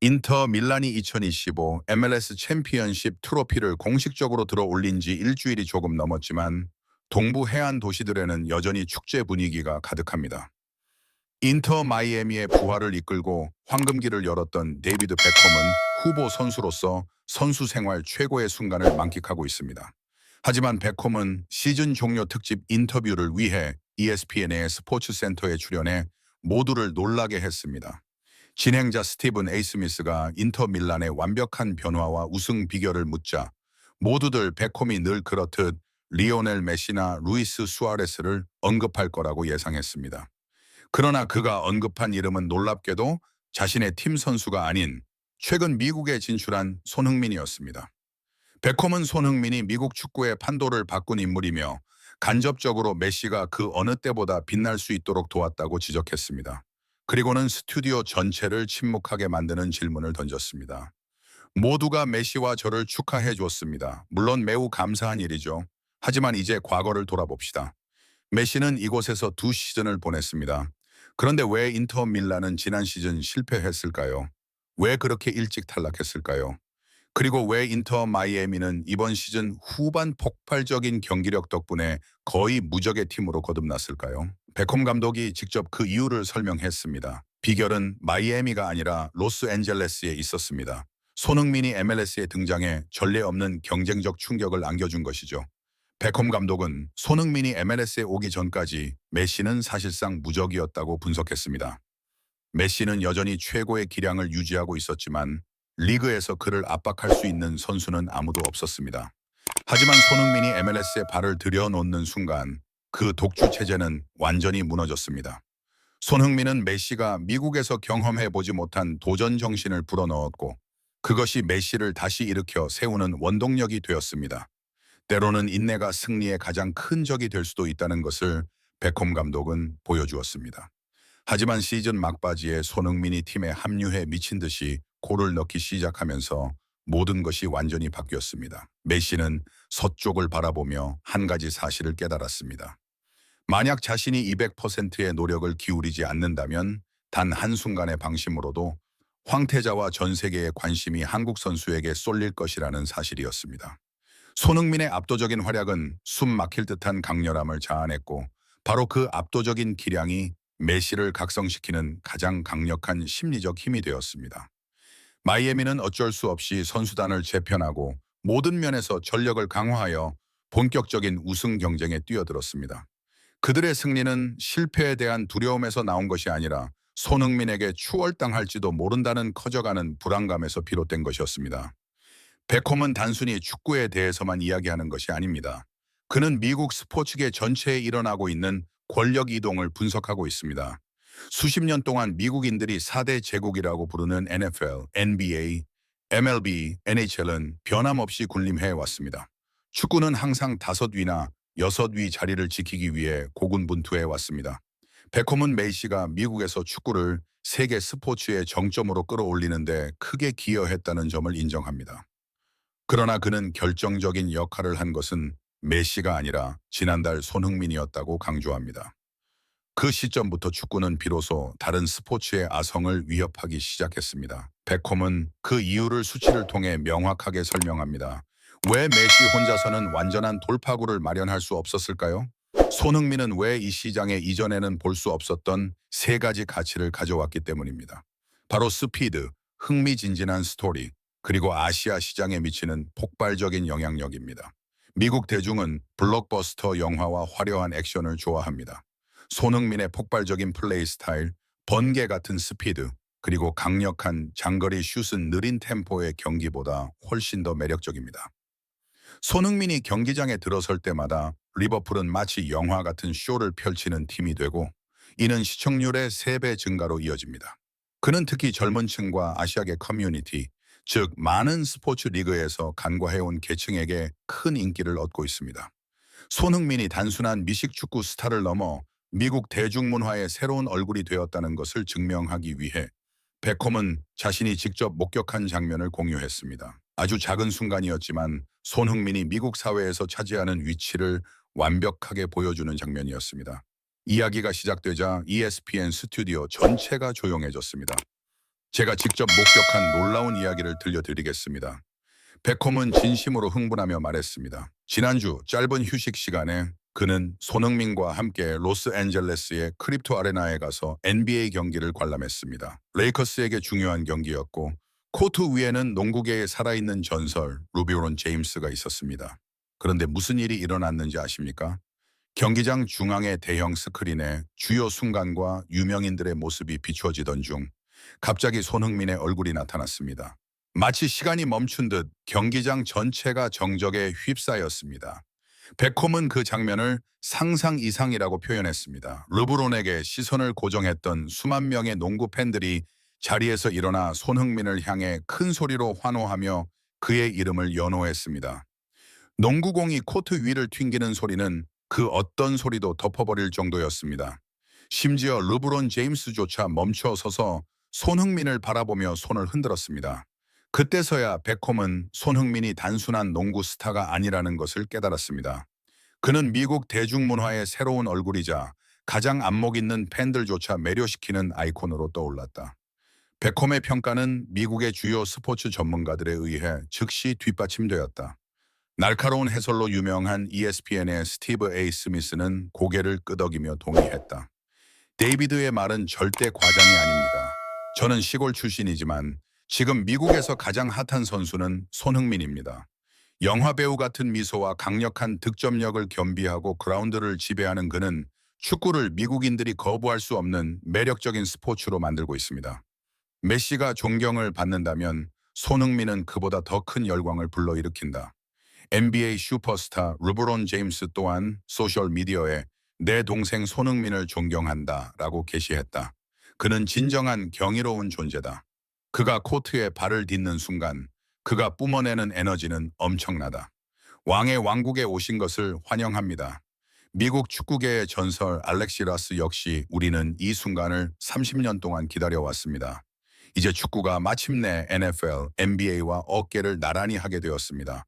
인터 밀란이 2025 MLS 챔피언십 트로피를 공식적으로 들어 올린 지 일주일이 조금 넘었지만 동부 해안 도시들에는 여전히 축제 분위기가 가득합니다. 인터 마이애미의 부활을 이끌고 황금기를 열었던 데이비드 베컴은 후보 선수로서 선수 생활 최고의 순간을 만끽하고 있습니다. 하지만 베컴은 시즌 종료 특집 인터뷰를 위해 ESPN의 스포츠 센터에 출연해 모두를 놀라게 했습니다. 진행자 스티븐 에이 스미스가 인터 밀란의 완벽한 변화와 우승 비결을 묻자 모두들 베컴이 늘 그렇듯 리오넬 메시나 루이스 수아레스를 언급할 거라고 예상했습니다. 그러나 그가 언급한 이름은 놀랍게도 자신의 팀 선수가 아닌 최근 미국에 진출한 손흥민이었습니다. 베컴은 손흥민이 미국 축구의 판도를 바꾼 인물이며 간접적으로 메시가 그 어느 때보다 빛날 수 있도록 도왔다고 지적했습니다. 그리고는 스튜디오 전체를 침묵하게 만드는 질문을 던졌습니다. 모두가 메시와 저를 축하해 줬습니다. 물론 매우 감사한 일이죠. 하지만 이제 과거를 돌아봅시다. 메시는 이곳에서 두 시즌을 보냈습니다. 그런데 왜 인터 밀란은 지난 시즌 실패했을까요? 왜 그렇게 일찍 탈락했을까요? 그리고 왜 인터 마이애미는 이번 시즌 후반 폭발적인 경기력 덕분에 거의 무적의 팀으로 거듭났을까요? 베컴 감독이 직접 그 이유를 설명했습니다. 비결은 마이애미가 아니라 로스앤젤레스에 있었습니다. 손흥민이 MLS에 등장해 전례 없는 경쟁적 충격을 안겨준 것이죠. 베컴 감독은 손흥민이 MLS에 오기 전까지 메시는 사실상 무적이었다고 분석했습니다. 메시는 여전히 최고의 기량을 유지하고 있었지만 리그에서 그를 압박할 수 있는 선수는 아무도 없었습니다. 하지만 손흥민이 MLS에 발을 들여놓는 순간 그 독주 체제는 완전히 무너졌습니다. 손흥민은 메시가 미국에서 경험해보지 못한 도전 정신을 불어넣었고 그것이 메시를 다시 일으켜 세우는 원동력이 되었습니다. 때로는 인내가 승리의 가장 큰 적이 될 수도 있다는 것을 베컴 감독은 보여주었습니다. 하지만 시즌 막바지에 손흥민이 팀에 합류해 미친 듯이 골을 넣기 시작하면서 모든 것이 완전히 바뀌었습니다. 메시는 서쪽을 바라보며 한 가지 사실을 깨달았습니다. 만약 자신이 200%의 노력을 기울이지 않는다면 단 한순간의 방심으로도 황태자와 전 세계의 관심이 한국 선수에게 쏠릴 것이라는 사실이었습니다. 손흥민의 압도적인 활약은 숨 막힐 듯한 강렬함을 자아냈고 바로 그 압도적인 기량이 메시를 각성시키는 가장 강력한 심리적 힘이 되었습니다. 마이애미는 어쩔 수 없이 선수단을 재편하고 모든 면에서 전력을 강화하여 본격적인 우승 경쟁에 뛰어들었습니다. 그들의 승리는 실패에 대한 두려움에서 나온 것이 아니라 손흥민에게 추월당할지도 모른다는 커져가는 불안감에서 비롯된 것이었습니다. 베컴은 단순히 축구에 대해서만 이야기하는 것이 아닙니다. 그는 미국 스포츠계 전체에 일어나고 있는 권력 이동을 분석하고 있습니다. 수십 년 동안 미국인들이 4대 제국이라고 부르는 NFL, NBA, MLB, NHL은 변함없이 군림해 왔습니다. 축구는 항상 다섯 위나 여섯 위 자리를 지키기 위해 고군분투해 왔습니다. 베컴은 메이시가 미국에서 축구를 세계 스포츠의 정점으로 끌어올리는데 크게 기여했다는 점을 인정합니다. 그러나 그는 결정적인 역할을 한 것은 메시가 아니라 지난달 손흥민이었다고 강조합니다. 그 시점부터 축구는 비로소 다른 스포츠의 아성을 위협하기 시작했습니다. 베컴은 그 이유를 수치를 통해 명확하게 설명합니다. 왜 메시 혼자서는 완전한 돌파구를 마련할 수 없었을까요? 손흥민은 왜 이 시장에 이전에는 볼 수 없었던 세 가지 가치를 가져왔기 때문입니다. 바로 스피드, 흥미진진한 스토리, 그리고 아시아 시장에 미치는 폭발적인 영향력입니다. 미국 대중은 블록버스터 영화와 화려한 액션을 좋아합니다. 손흥민의 폭발적인 플레이 스타일, 번개 같은 스피드, 그리고 강력한 장거리 슛은 느린 템포의 경기보다 훨씬 더 매력적입니다. 손흥민이 경기장에 들어설 때마다 리버풀은 마치 영화 같은 쇼를 펼치는 팀이 되고 이는 시청률의 3배 증가로 이어집니다. 그는 특히 젊은 층과 아시아계 커뮤니티, 즉 많은 스포츠 리그에서 간과해온 계층에게 큰 인기를 얻고 있습니다. 손흥민이 단순한 미식축구 스타를 넘어 미국 대중문화의 새로운 얼굴이 되었다는 것을 증명하기 위해 베컴은 자신이 직접 목격한 장면을 공유했습니다. 아주 작은 순간이었지만 손흥민이 미국 사회에서 차지하는 위치를 완벽하게 보여주는 장면이었습니다. 이야기가 시작되자 ESPN 스튜디오 전체가 조용해졌습니다. 제가 직접 목격한 놀라운 이야기를 들려드리겠습니다. 베콤은 진심으로 흥분하며 말했습니다. 지난주 짧은 휴식 시간에 그는 손흥민과 함께 로스앤젤레스의 크립토 아레나에 가서 NBA 경기를 관람했습니다. 레이커스에게 중요한 경기였고 코트 위에는 농구계의 살아있는 전설 루비오론 제임스가 있었습니다. 그런데 무슨 일이 일어났는지 아십니까? 경기장 중앙의 대형 스크린에 주요 순간과 유명인들의 모습이 비추어지던 중 갑자기 손흥민의 얼굴이 나타났습니다. 마치 시간이 멈춘 듯 경기장 전체가 정적에 휩싸였습니다. 베콤은 그 장면을 상상 이상이라고 표현했습니다. 르브론에게 시선을 고정했던 수만 명의 농구 팬들이 자리에서 일어나 손흥민을 향해 큰 소리로 환호하며 그의 이름을 연호했습니다. 농구공이 코트 위를 튕기는 소리는 그 어떤 소리도 덮어버릴 정도였습니다. 심지어 르브론 제임스조차 멈춰 서서 손흥민을 바라보며 손을 흔들었습니다. 그때서야 베콤은 손흥민이 단순한 농구 스타가 아니라는 것을 깨달았습니다. 그는 미국 대중문화의 새로운 얼굴이자 가장 안목 있는 팬들조차 매료시키는 아이콘으로 떠올랐다. 베콤의 평가는 미국의 주요 스포츠 전문가들에 의해 즉시 뒷받침되었다. 날카로운 해설로 유명한 ESPN의 스티브 A. 스미스는 고개를 끄덕이며 동의했다. 데이비드의 말은 절대 과장이 아닙니다. 저는 시골 출신이지만 지금 미국에서 가장 핫한 선수는 손흥민입니다. 영화 배우 같은 미소와 강력한 득점력을 겸비하고 그라운드를 지배하는 그는 축구를 미국인들이 거부할 수 없는 매력적인 스포츠로 만들고 있습니다. 메시가 존경을 받는다면 손흥민은 그보다 더 큰 열광을 불러일으킨다. NBA 슈퍼스타 르브론 제임스 또한 소셜미디어에 내 동생 손흥민을 존경한다 라고 게시했다. 그는 진정한 경이로운 존재다. 그가 코트에 발을 딛는 순간 그가 뿜어내는 에너지는 엄청나다. 왕의 왕국에 오신 것을 환영합니다. 미국 축구계의 전설 알렉시 라스 역시 우리는 이 순간을 30년 동안 기다려왔습니다. 이제 축구가 마침내 NFL, NBA와 어깨를 나란히 하게 되었습니다.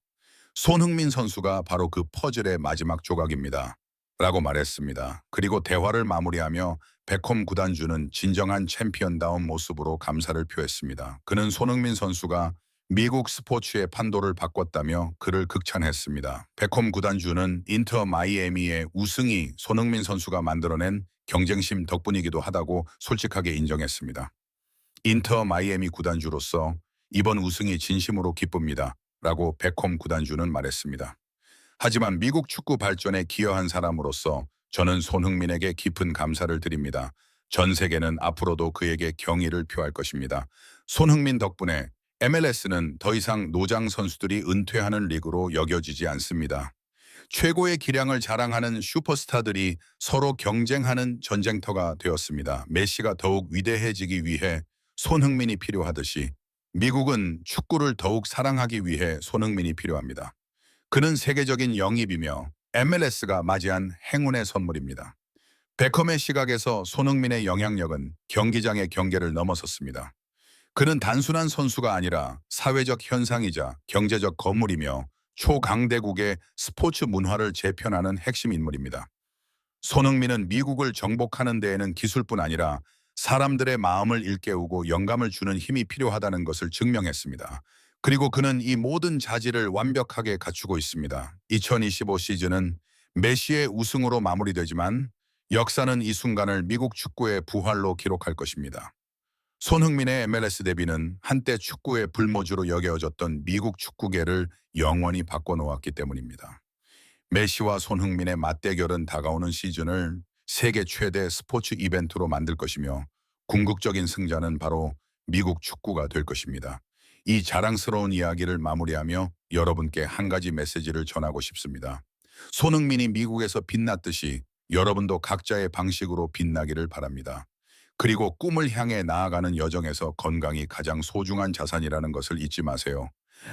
손흥민 선수가 바로 그 퍼즐의 마지막 조각입니다. 라고 말했습니다. 그리고 대화를 마무리하며 베콤 구단주는 진정한 챔피언다운 모습으로 감사를 표했습니다. 그는 손흥민 선수가 미국 스포츠의 판도를 바꿨다며 그를 극찬했습니다. 베콤 구단주는 인터 마이애미의 우승이 손흥민 선수가 만들어낸 경쟁심 덕분이기도 하다고 솔직하게 인정했습니다. 인터 마이애미 구단주로서 이번 우승이 진심으로 기쁩니다. 라고 베콤 구단주는 말했습니다. 하지만 미국 축구 발전에 기여한 사람으로서 저는 손흥민에게 깊은 감사를 드립니다. 전 세계는 앞으로도 그에게 경의를 표할 것입니다. 손흥민 덕분에 MLS는 더 이상 노장 선수들이 은퇴하는 리그로 여겨지지 않습니다. 최고의 기량을 자랑하는 슈퍼스타들이 서로 경쟁하는 전쟁터가 되었습니다. 메시가 더욱 위대해지기 위해 손흥민이 필요하듯이 미국은 축구를 더욱 사랑하기 위해 손흥민이 필요합니다. 그는 세계적인 영입이며 MLS가 맞이한 행운의 선물입니다. 베컴의 시각에서 손흥민의 영향력은 경기장의 경계를 넘어섰습니다. 그는 단순한 선수가 아니라 사회적 현상이자 경제적 거물이며 초강대국의 스포츠 문화를 재편하는 핵심 인물입니다. 손흥민은 미국을 정복하는 데에는 기술뿐 아니라 사람들의 마음을 일깨우고 영감을 주는 힘이 필요하다는 것을 증명했습니다. 그리고 그는 이 모든 자질을 완벽하게 갖추고 있습니다. 2025 시즌은 메시의 우승으로 마무리되지만 역사는 이 순간을 미국 축구의 부활로 기록할 것입니다. 손흥민의 MLS 데뷔는 한때 축구의 불모지로 여겨졌던 미국 축구계를 영원히 바꿔놓았기 때문입니다. 메시와 손흥민의 맞대결은 다가오는 시즌을 세계 최대 스포츠 이벤트로 만들 것이며 궁극적인 승자는 바로 미국 축구가 될 것입니다. 이 자랑스러운 이야기를 마무리하며 여러분께 한 가지 메시지를 전하고 싶습니다. 손흥민이 미국에서 빛났듯이 여러분도 각자의 방식으로 빛나기를 바랍니다. 그리고 꿈을 향해 나아가는 여정에서 건강이 가장 소중한 자산이라는 것을 잊지 마세요.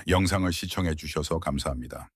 영상을 시청해 주셔서 감사합니다.